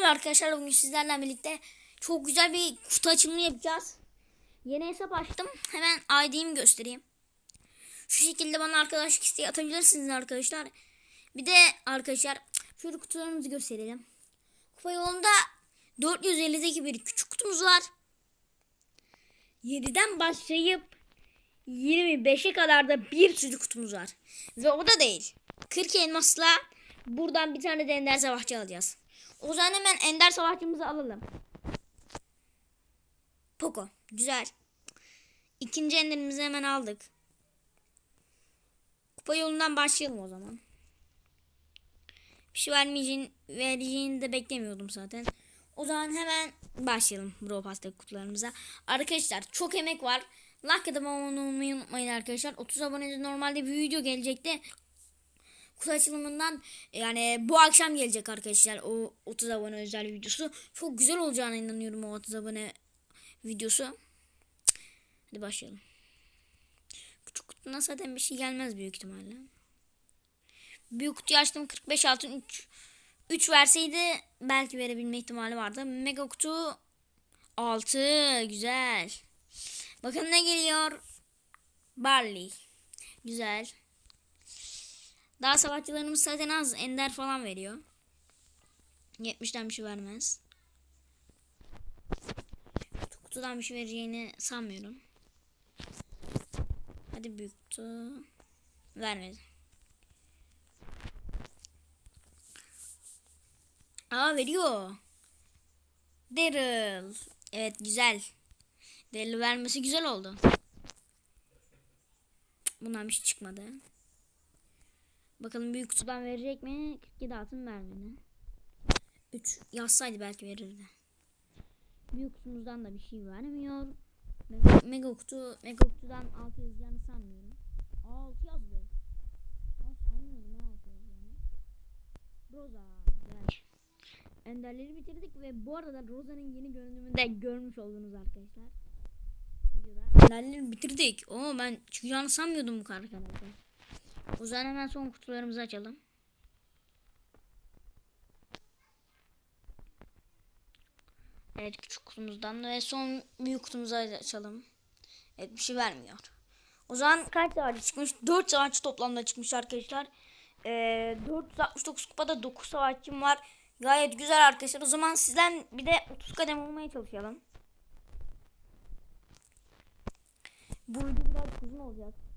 Merhaba arkadaşlar bugün sizlerle birlikte çok güzel bir kutu açılımı yapacağız. Yeni hesap açtım. Hemen ID'mi göstereyim. Şu şekilde bana arkadaşlık isteği atabilirsiniz arkadaşlar. Bir de arkadaşlar şöyle kutularımızı gösterelim. Kupa yolunda 450'deki bir küçük kutumuz var. 7'den başlayıp 25'e kadar da bir sürü kutumuz var. Ve o da değil. 40 elmasla buradan bir tane de ender savaşçı alacağız. O zaman hemen ender savaşçımızı alalım. Poco. Güzel. İkinci enderimizi hemen aldık. Kupa yolundan başlayalım o zaman. Bir şey vermeyeceğini, vereceğini de beklemiyordum zaten. O zaman hemen başlayalım Bro Pasta kutularımıza. Arkadaşlar çok emek var. Like atıp abone olmayı unutmayın arkadaşlar. 30 abonede normalde bir video gelecekti. Kutu açılımından yani bu akşam gelecek arkadaşlar o 30 abone özel videosu. Çok güzel olacağına inanıyorum o 30 abone videosu. Hadi başlayalım. Küçük kutudan zaten bir şey gelmez büyük ihtimalle. Büyük kutuyu açtım 45 altın 3 3 verseydi belki verebilme ihtimali vardı. Mega kutu 6 güzel. Bakın ne geliyor. Barley. Güzel. Daha savaşçılarımız zaten az. Ender falan veriyor. 70'den bir şey vermez. Kutudan bir şey vereceğini sanmıyorum. Hadi büyük kutu. Vermedi. Aa veriyor. Daryl. Evet güzel. Daryl vermesi güzel oldu. Bundan bir şey çıkmadı. Bakalım büyük kutudan verecek mi? 47 altın vermedi. 3 yazsaydı belki verirdi. Büyük kutumuzdan da bir şey vermiyor. Mega, mega kutu, mega kutudan 6 yazacağını sanmıyorum. Aa 6 yazdı. Aa sanmıyorum ne 6 yazacağını. Rosa. Güzel. Enderleri bitirdik ve bu arada Rosa'nın yeni görünümünü de görmüş oldunuz arkadaşlar. Enderleri bitirdik. Oo ben çıkacağını sanmıyordum bu kadar kanalda. O zaman hemen son kutularımızı açalım. Evet küçük kutumuzdan ve son büyük kutumuzu açalım. Evet bir şey vermiyor. O zaman kaç savaşçı çıkmış? 4 savaşçı toplamda çıkmış arkadaşlar. Ee, 469 kupada 9 savaşçım var. Gayet güzel arkadaşlar. O zaman sizden bir de 30 kadem olmaya çalışalım. Bu video biraz uzun olacak.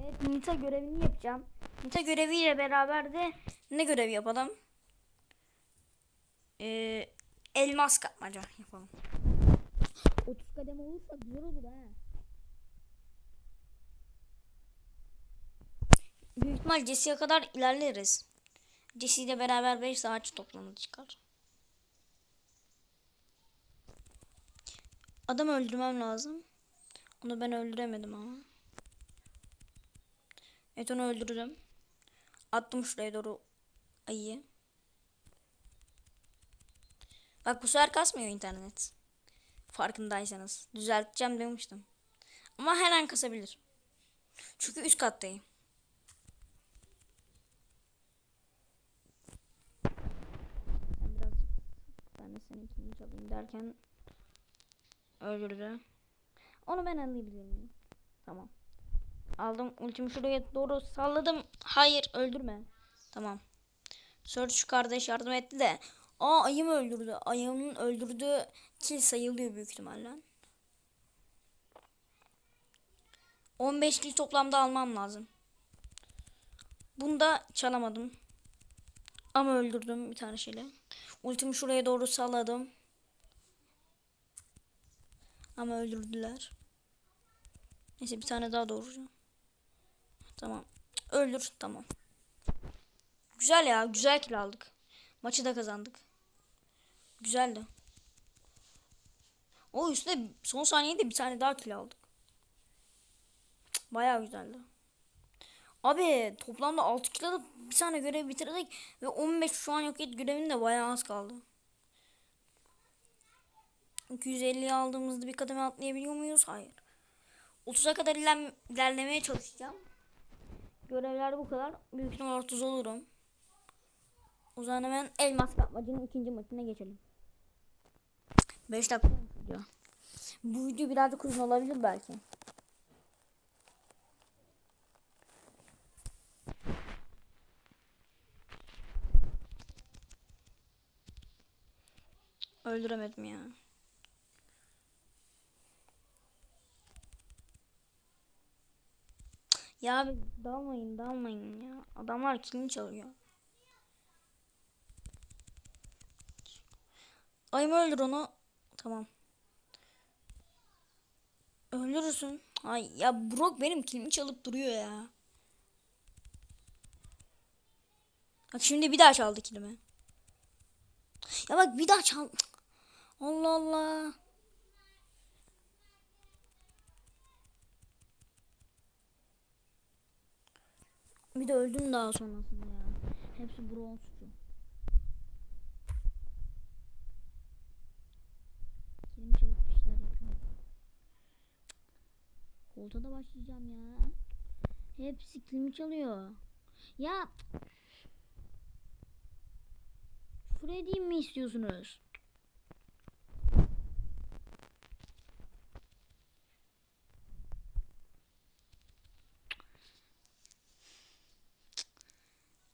Evet Nita görevini yapacağım. Nita göreviyle beraber de ne görevi yapalım? Ee, elmas kapmaca yapalım. 30 kadem olursa güzel olur ha. Büyük ihtimal Jesse'ye kadar ilerleriz. Jesse ile beraber 5 saat toplamda çıkar. Adam öldürmem lazım. Onu ben öldüremedim ama. Evet onu öldürdüm. Attım şuraya doğru ayıyı. Bak bu sefer kasmıyor internet. Farkındaysanız. Düzelteceğim demiştim. Ama her an kasabilir. Çünkü üst kattayım. Ben de seninkini çalayım derken öldürdü. Onu ben alabilir? Tamam. Aldım ultimi şuraya doğru salladım. Hayır öldürme. Tamam. Search kardeş yardım etti de. Aa ayımı öldürdü. Ayımın öldürdüğü kill sayılıyor büyük ihtimalle. 15 kill toplamda almam lazım. Bunu da çalamadım. Ama öldürdüm bir tane şeyle. Ultimi şuraya doğru salladım. Ama öldürdüler. Neyse bir tane daha doğuracağım. Tamam. Öldür. Tamam. Güzel ya. Güzel kill aldık. Maçı da kazandık. Güzeldi. O üstte son saniyede bir tane daha kill aldık. Bayağı güzeldi. Abi toplamda 6 kill alıp bir tane görev bitirdik ve 15 şu an yok et görevinin de bayağı az kaldı. 250'yi aldığımızda bir kademe atlayabiliyor muyuz? Hayır. 30'a kadar iler ilerlemeye çalışacağım. Görevler bu kadar. Büyük ihtimal 30 olurum. O zaman hemen elmas kapmacının ikinci maçına geçelim. 5 dakika video. Bu video birazcık uzun olabilir belki. Öldüremedim ya. Ya dalmayın dalmayın ya. Adamlar kilini çalıyor. Ay mı öldür onu? Tamam. Öldürürsün. Ay ya Brock benim kilimi çalıp duruyor ya. Bak şimdi bir daha çaldı kilimi. Ya bak bir daha çal. Allah Allah. Bir de öldüm daha sonrasında ya. Hepsi Brock'un suçu. Kilimi çalıp bir şeyler yapıyor. Kolta başlayacağım ya. Hepsi kilimi çalıyor. Ya edeyim mi istiyorsunuz?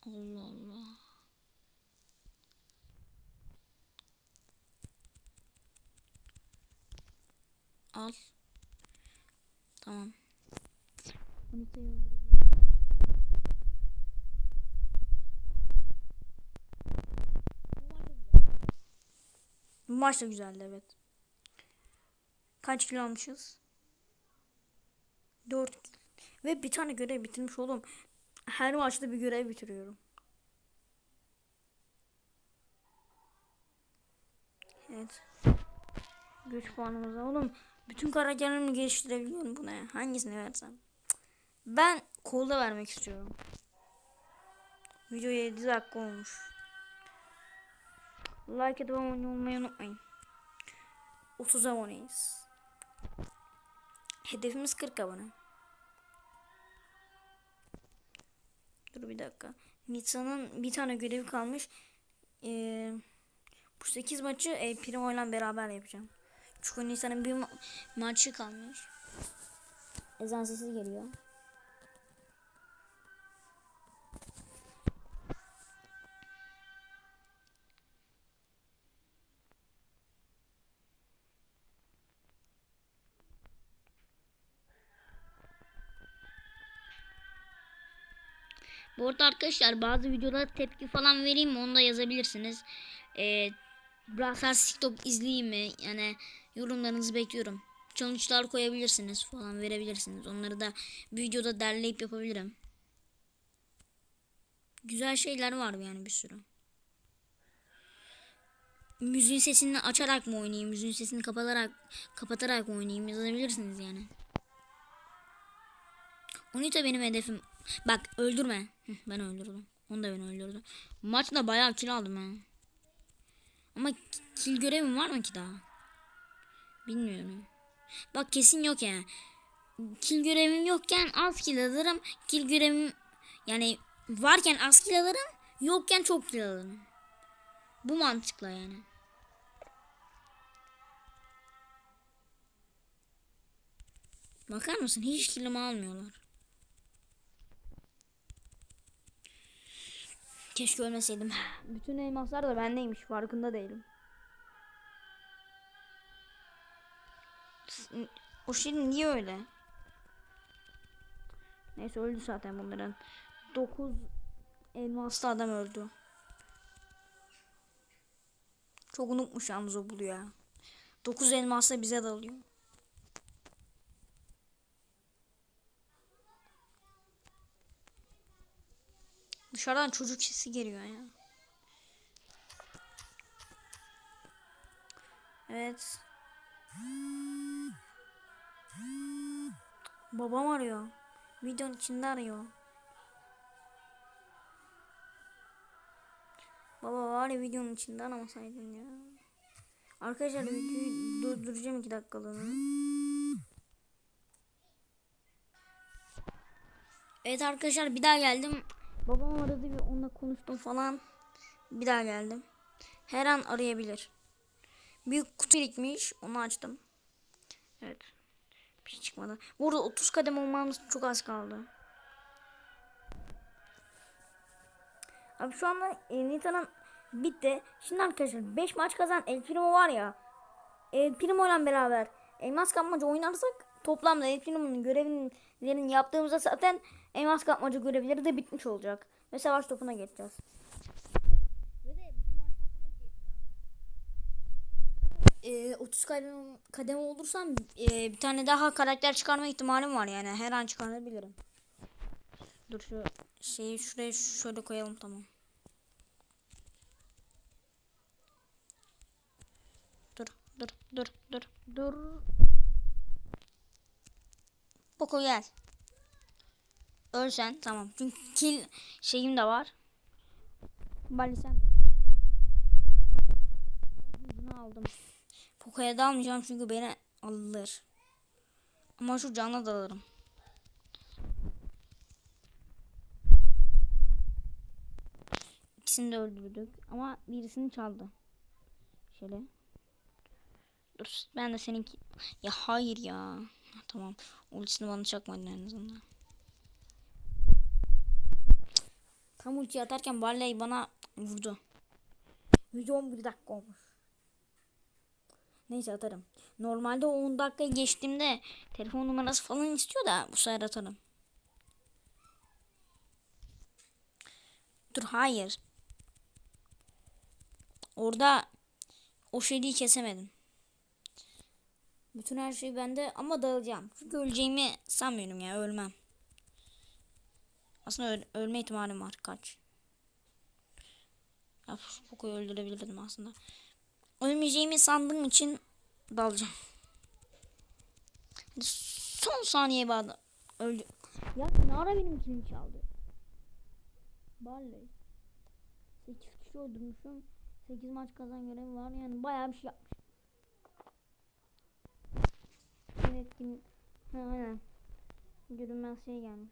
Allah Allah. Al. Tamam. Unita'yı öldürebilirim. Bu maç da güzeldi evet. Kaç kilo almışız? 4 Ve bir tane görev bitirmiş oğlum. Her maçta bir görev bitiriyorum. Evet. Güç puanımıza oğlum. Bütün karakterlerimi geliştirebiliyorum buna ya. Hangisini versem? Ben kolda vermek istiyorum. Video 7 dakika olmuş. Like atıp abone olmayı unutmayın. 30 aboneyiz. Hedefimiz 40 abone. Dur bir dakika. Nitsa'nın bir tane görevi kalmış. Ee, bu 8 maçı e, Primo ile beraber yapacağım. Çünkü Nitsa'nın bir ma- maçı kalmış. Ezan sesi geliyor. Bu arada arkadaşlar bazı videoda tepki falan vereyim mi onu da yazabilirsiniz. Ee, TikTok izleyeyim mi? Yani yorumlarınızı bekliyorum. Challenge'lar koyabilirsiniz falan verebilirsiniz. Onları da videoda derleyip yapabilirim. Güzel şeyler var yani bir sürü. Müziğin sesini açarak mı oynayayım? Müziğin sesini kapatarak kapatarak mı oynayayım? Yazabilirsiniz yani. Onita benim hedefim. Bak öldürme. Ben öldürdüm. Onu da ben öldürdüm. Maçta bayağı kill aldım ha. Ama kill görevim var mı ki daha? Bilmiyorum. Bak kesin yok yani. Kill görevim yokken az kill alırım. Kill görevim yani varken az kill alırım. Yokken çok kill alırım. Bu mantıkla yani. Bakar mısın? Hiç killimi almıyorlar. Keşke ölmeseydim. Bütün elmaslar da bendeymiş. Farkında değilim. O şey niye öyle? Neyse öldü zaten bunların. 9 elmaslı adam öldü. Çok unutmuş yalnız o buluyor ya. 9 elmasla bize dalıyor. Dışarıdan çocuk sesi geliyor ya. Evet. Babam arıyor. Videonun içinde arıyor. Baba var ya videonun içinde aramasaydın ya. Arkadaşlar videoyu durduracağım iki dakikalığına. Evet arkadaşlar bir daha geldim. Babam aradı bir onunla konuştum falan. Bir daha geldim. Her an arayabilir. Büyük kutu birikmiş. Onu açtım. Evet. Bir şey çıkmadı. Burada 30 kadem olmamız çok az kaldı. Abi şu anda Nita'nın bitti. Şimdi arkadaşlar 5 maç kazan El Primo var ya. El Primo ile beraber elmas kapmaca oynarsak toplamda Primo'nun görevlerini yaptığımızda zaten elmas kapmaca görevleri de bitmiş olacak. Ve savaş topuna geçeceğiz. Ee, 30 kadem, kademe olursam e, bir tane daha karakter çıkarma ihtimalim var yani her an çıkarabilirim. Dur şu şeyi şuraya şöyle koyalım tamam. Dur dur dur dur dur. Poco gel. Ölsen tamam. Çünkü kill şeyim de var. Bali sen. Bunu aldım. Poco'ya dalmayacağım çünkü beni alır. Ama şu canla dalarım. İkisini de öldürdük ama birisini çaldı. Şöyle. Dur ben de seninki... Ya hayır ya. Tamam. Ultisini bana çakmadın en azından. Tam ulti atarken Barley bana vurdu. 111 dakika olmuş. Neyse atarım. Normalde 10 dakika geçtiğimde telefon numarası falan istiyor da bu sefer atarım. Dur hayır. Orada o şeyi kesemedim. Bütün her şey bende ama dağılacağım. Çünkü öleceğimi sanmıyorum ya ölmem. Aslında öl ölme ihtimalim var kaç. Ya Poco'yu öldürebilirdim aslında. Ölmeyeceğimi sandığım için dalacağım. Son saniye bağlı. Öldü. Ya ne ara benim kilimi çaldı? Barley. 8 kişi öldürmüşüm. 8 maç kazan görevi var. Yani bayağı bir şey yapmış. Evet kim? Ha, aynen. Görünmez şey gelmiş.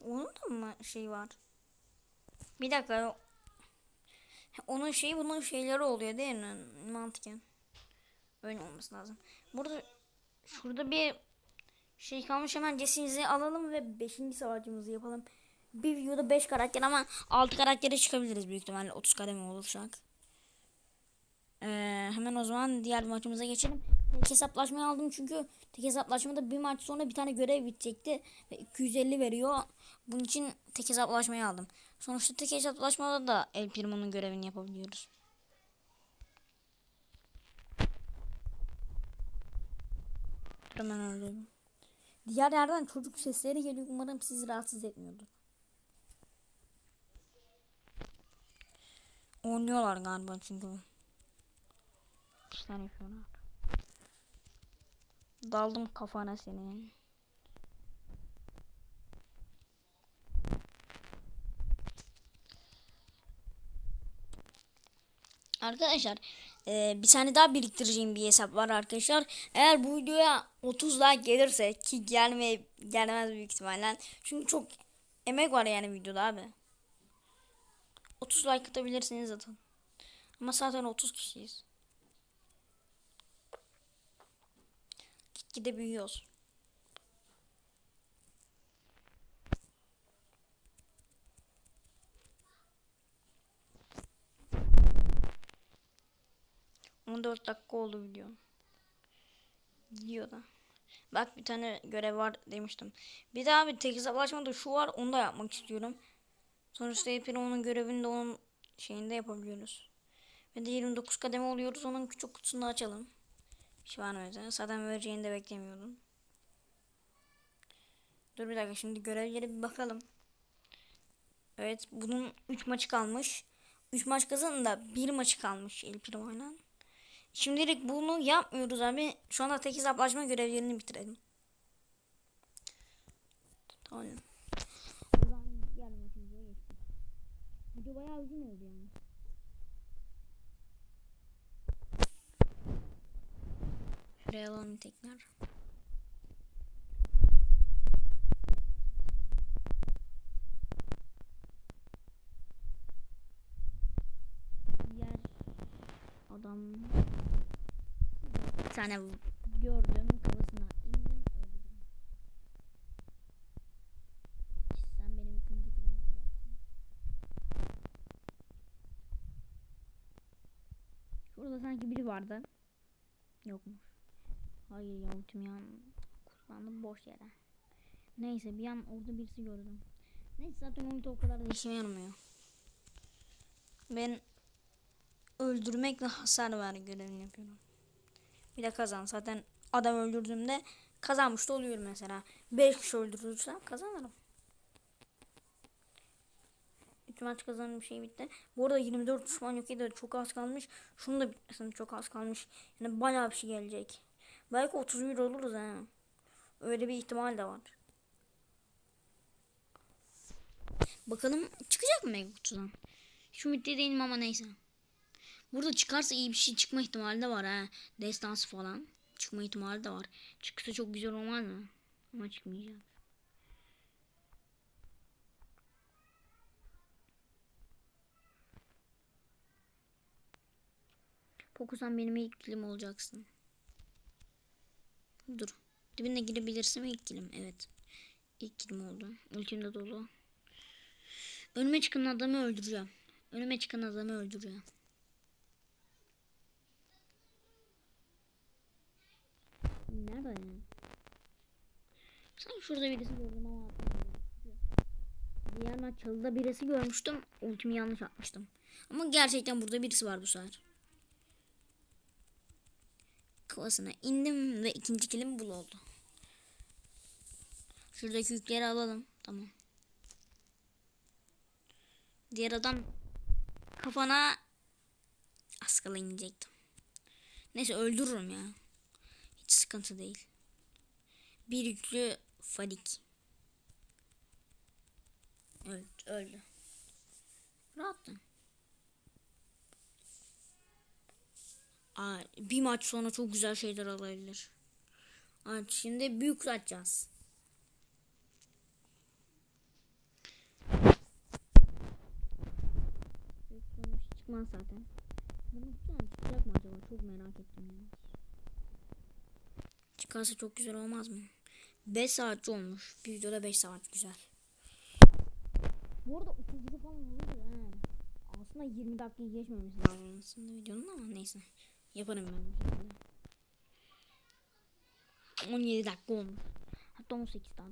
Onun da mı şey var? Bir dakika. Onun şeyi bunun şeyleri oluyor değil mi? Mantıken. Öyle olması lazım. Burada şurada bir şey kalmış hemen cesinizi alalım ve 5. savaşçımızı yapalım. Bir videoda 5 karakter ama 6 karaktere çıkabiliriz büyük ihtimalle 30 kademe olursak. Ee, hemen o zaman diğer maçımıza geçelim. Tek hesaplaşmayı aldım çünkü tek hesaplaşmada bir maç sonra bir tane görev bitecekti ve 250 veriyor. Bunun için tek hesaplaşmayı aldım. Sonuçta tek hesaplaşmada da El Primo'nun görevini yapabiliyoruz. Hemen öldürdüm. Diğer yerden çocuk sesleri geliyor. Umarım sizi rahatsız etmiyordur. Oynuyorlar galiba çünkü. İşler yapıyorlar. Daldım kafana senin. Arkadaşlar e, bir tane daha biriktireceğim bir hesap var arkadaşlar. Eğer bu videoya 30 like gelirse ki gelme gelmez büyük ihtimalle. Çünkü çok emek var yani videoda abi. 30 like atabilirsiniz zaten. Ama zaten 30 kişiyiz. Gitgide büyüyoruz. On dört dakika oldu video. Gidiyor da. Bak bir tane görev var demiştim. Bir daha bir tek hesaplaşmada şu var onu da yapmak istiyorum. Sonuçta hepin onun görevini de onun şeyinde yapabiliyoruz. Ve de 29 kademe oluyoruz. Onun küçük kutusunu açalım. Şu an öyle. Zaten vereceğini de beklemiyordum. Dur bir dakika şimdi görevlere bir bakalım. Evet bunun 3 maçı kalmış. 3 maç kazanın da 1 maçı kalmış El Primo'yla. Şimdilik bunu yapmıyoruz abi. Şu anda tek hesaplaşma görevlerini bitirelim. Tamam. Video bayağı uzun oldu yani. Şuraya alalım tekrar. adam bir tane gördüm kafasına indim öldürdüm. Sen benim ikinci kilim olacaksın. Şurada sanki biri vardı. Yokmuş. Hayır ya ultim yan kullandım boş yere. Neyse bir an orada birisi gördüm. Neyse zaten ulti o kadar da işime yaramıyor. Ben öldürmek ve hasar ver görevini yapıyorum. Bir de kazan. Zaten adam öldürdüğümde kazanmış da oluyorum mesela. 5 kişi öldürürsem kazanırım. 3 maç kazanım şey bitti. Bu arada 24 düşman yok idi. Çok az kalmış. Şunu da bitmesin. Çok az kalmış. Yani bayağı bir şey gelecek. Belki 31 oluruz ha. Öyle bir ihtimal de var. Bakalım çıkacak mı mega kutudan? Şu ümitli değilim ama neyse. Burada çıkarsa iyi bir şey çıkma ihtimali de var ha. Destansı falan. Çıkma ihtimali de var. Çıksa çok güzel olmaz mı? Ama çıkmayacak. Fokusan benim ilk kilim olacaksın. Dur. Dibine girebilirsin mi ilk kilim? Evet. İlk kilim oldu. Ultim de dolu. Önüme çıkan adamı öldüreceğim. Önüme çıkan adamı öldüreceğim. Nerede ya? Sanki şurada birisi gördüm ama Diğer maç birisi görmüştüm. Ultimi yanlış atmıştım. Ama gerçekten burada birisi var bu sefer. Kafasına indim ve ikinci kilim bul oldu. Şuradaki yükleri alalım. Tamam. Diğer adam kafana askıla inecektim. Neyse öldürürüm ya. Hiç sıkıntı değil. Bir yüklü fadik. Öldü. öldü. Rahattın. Bir maç sonra çok güzel şeyler alabilir. Evet, şimdi büyük atacağız. Çıkmaz zaten. Bunu güzel çıkacak mı acaba? Çok merak ettim ya. Çıkarsa çok güzel olmaz mı? 5 saatçi olmuş. Bir videoda 5 saat güzel. Bu arada 37 falan oldu ha. Aslında 20 dakika geçmemesi lazım aslında videonun ama neyse. Yaparım ben şekilde. 17 dakika olmuş. Hatta 18 dakika.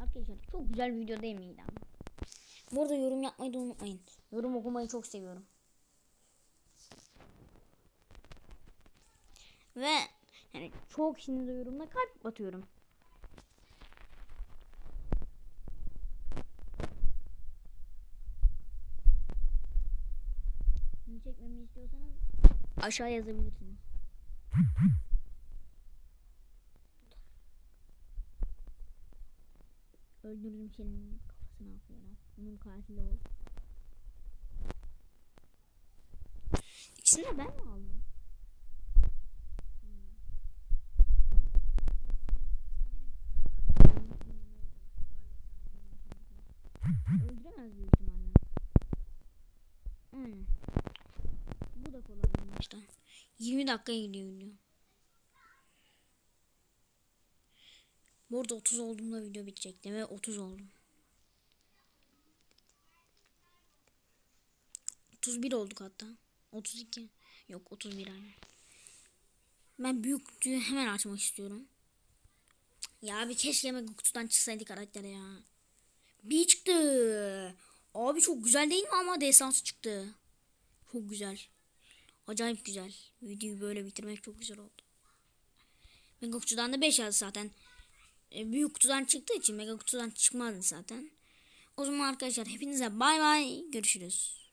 Arkadaşlar çok güzel video değil miydi ama? Bu arada yorum yapmayı da unutmayın. Yorum okumayı çok seviyorum. Ve yani çok kişinin de yorumuna kalp atıyorum. Bunu çekmemi istiyorsanız aşağı yazabilirsiniz. Öldürdüm senin kafasına atlayarak. Onun katili ol. İkisini de ben mi aldım? Öldüremez büyük ihtimalle. Aynen. Da kolay bir maçta. 20 dakika gidiyor video. Bu arada 30 olduğumda video bitecekti ve 30 oldum. 31 olduk hatta. 32. Yok 31 yani. Ben büyük kutuyu hemen açmak istiyorum. Ya abi keşke hemen kutudan çıksaydı karakter ya. Bir çıktı. Abi çok güzel değil mi ama desansı çıktı. Çok güzel. Acayip güzel. Videoyu böyle bitirmek çok güzel oldu. Mega kutudan da 5 yazdı zaten. E, büyük kutudan çıktığı için mega kutudan çıkmazdı zaten. O zaman arkadaşlar hepinize bay bay görüşürüz.